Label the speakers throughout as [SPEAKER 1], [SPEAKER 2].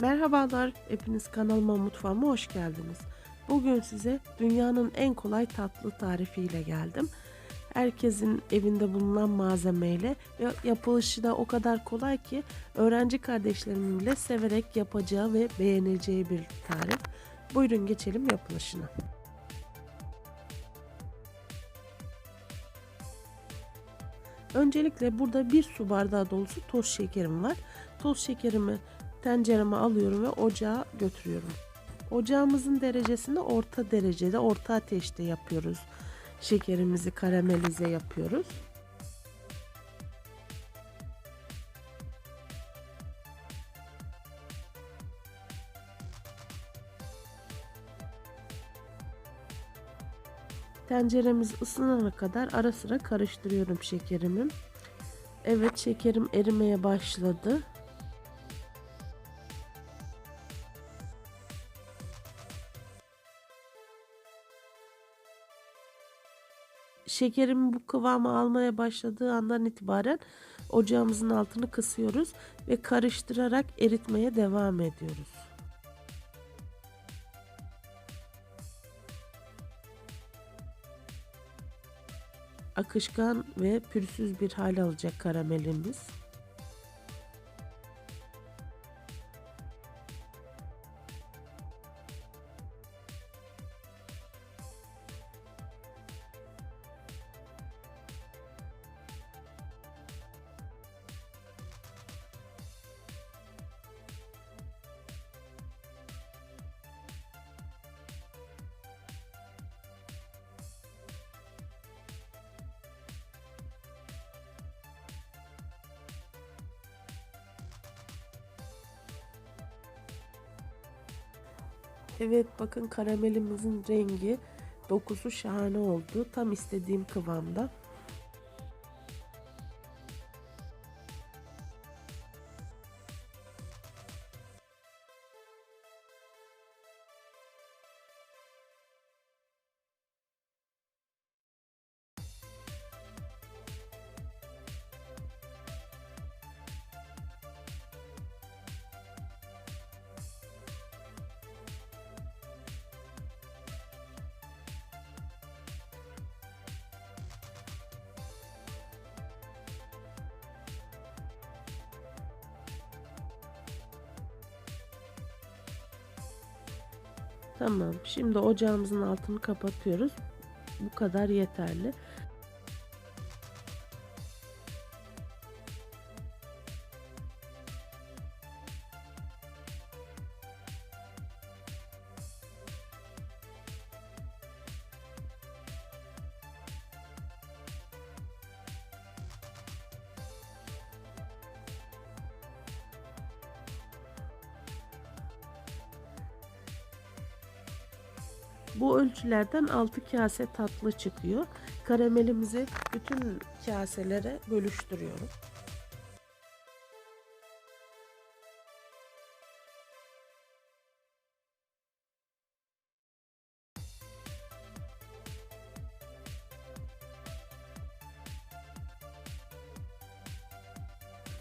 [SPEAKER 1] Merhabalar, hepiniz kanalıma mutfağıma hoş geldiniz. Bugün size dünyanın en kolay tatlı tarifiyle geldim. Herkesin evinde bulunan malzemeyle ve yapılışı da o kadar kolay ki öğrenci kardeşlerimin bile severek yapacağı ve beğeneceği bir tarif. Buyurun geçelim yapılışına. Öncelikle burada bir su bardağı dolusu toz şekerim var. Toz şekerimi tencereme alıyorum ve ocağa götürüyorum. Ocağımızın derecesini orta derecede, orta ateşte yapıyoruz. Şekerimizi karamelize yapıyoruz. Tenceremiz ısınana kadar ara sıra karıştırıyorum şekerimi. Evet şekerim erimeye başladı. Şekerim bu kıvamı almaya başladığı andan itibaren ocağımızın altını kısıyoruz ve karıştırarak eritmeye devam ediyoruz. Akışkan ve pürüzsüz bir hal alacak karamelimiz. Evet bakın karamelimizin rengi dokusu şahane oldu. Tam istediğim kıvamda. Tamam. Şimdi ocağımızın altını kapatıyoruz. Bu kadar yeterli. Bu ölçülerden 6 kase tatlı çıkıyor. Karamelimizi bütün kaselere bölüştürüyorum.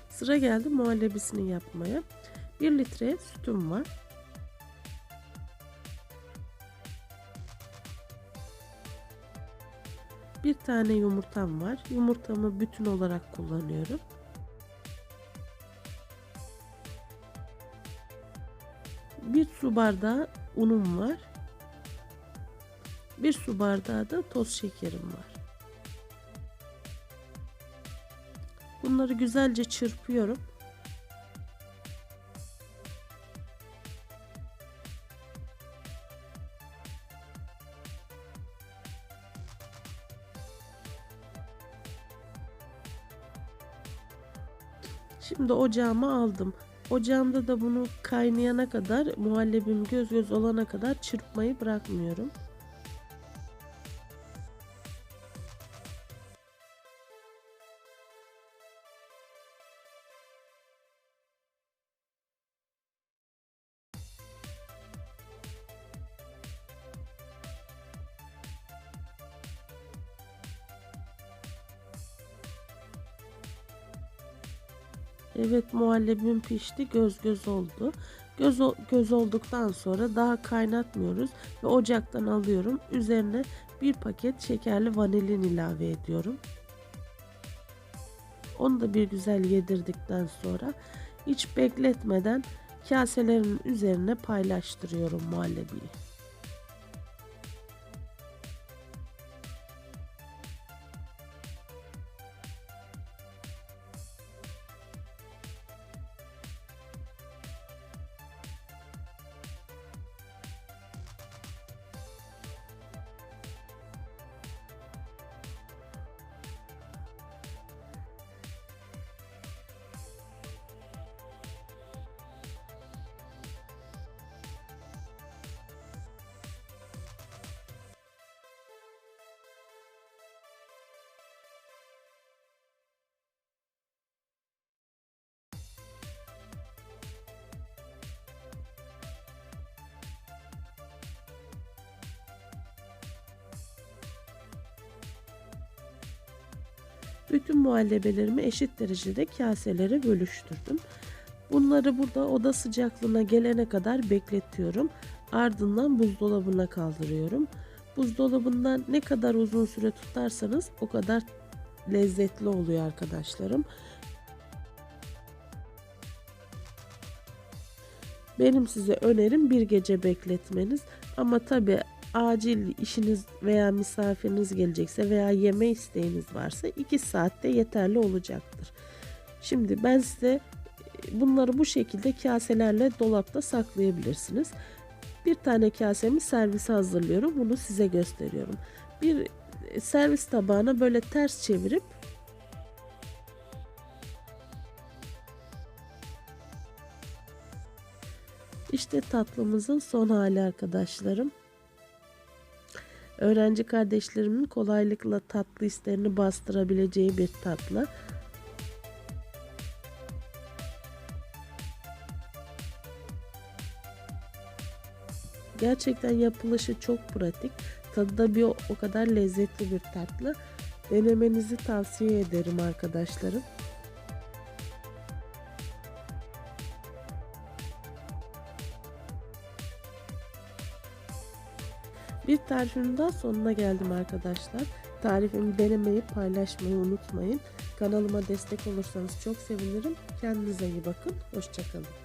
[SPEAKER 1] Sıra geldi muhallebisini yapmaya. 1 litre sütüm var. Bir tane yumurtam var. Yumurtamı bütün olarak kullanıyorum. Bir su bardağı unum var. Bir su bardağı da toz şekerim var. Bunları güzelce çırpıyorum. Şimdi ocağıma aldım. Ocağımda da bunu kaynayana kadar muhallebim göz göz olana kadar çırpmayı bırakmıyorum. Evet muhallebim pişti göz göz oldu. Göz, göz olduktan sonra daha kaynatmıyoruz ve ocaktan alıyorum. Üzerine bir paket şekerli vanilin ilave ediyorum. Onu da bir güzel yedirdikten sonra hiç bekletmeden kaselerin üzerine paylaştırıyorum muhallebiyi. Bütün muhallebelerimi eşit derecede kaselere bölüştürdüm. Bunları burada oda sıcaklığına gelene kadar bekletiyorum. Ardından buzdolabına kaldırıyorum. Buzdolabından ne kadar uzun süre tutarsanız o kadar lezzetli oluyor arkadaşlarım. Benim size önerim bir gece bekletmeniz ama tabi acil işiniz veya misafiriniz gelecekse veya yeme isteğiniz varsa 2 saatte yeterli olacaktır. Şimdi ben size e, bunları bu şekilde kaselerle dolapta saklayabilirsiniz. Bir tane kasemi servise hazırlıyorum. Bunu size gösteriyorum. Bir e, servis tabağına böyle ters çevirip İşte tatlımızın son hali arkadaşlarım. Öğrenci kardeşlerimin kolaylıkla tatlı isteğini bastırabileceği bir tatlı. Gerçekten yapılışı çok pratik. Tadı da bir o kadar lezzetli bir tatlı. Denemenizi tavsiye ederim arkadaşlarım. Bir tarifimin daha sonuna geldim arkadaşlar. Tarifimi denemeyi paylaşmayı unutmayın. Kanalıma destek olursanız çok sevinirim. Kendinize iyi bakın. Hoşçakalın.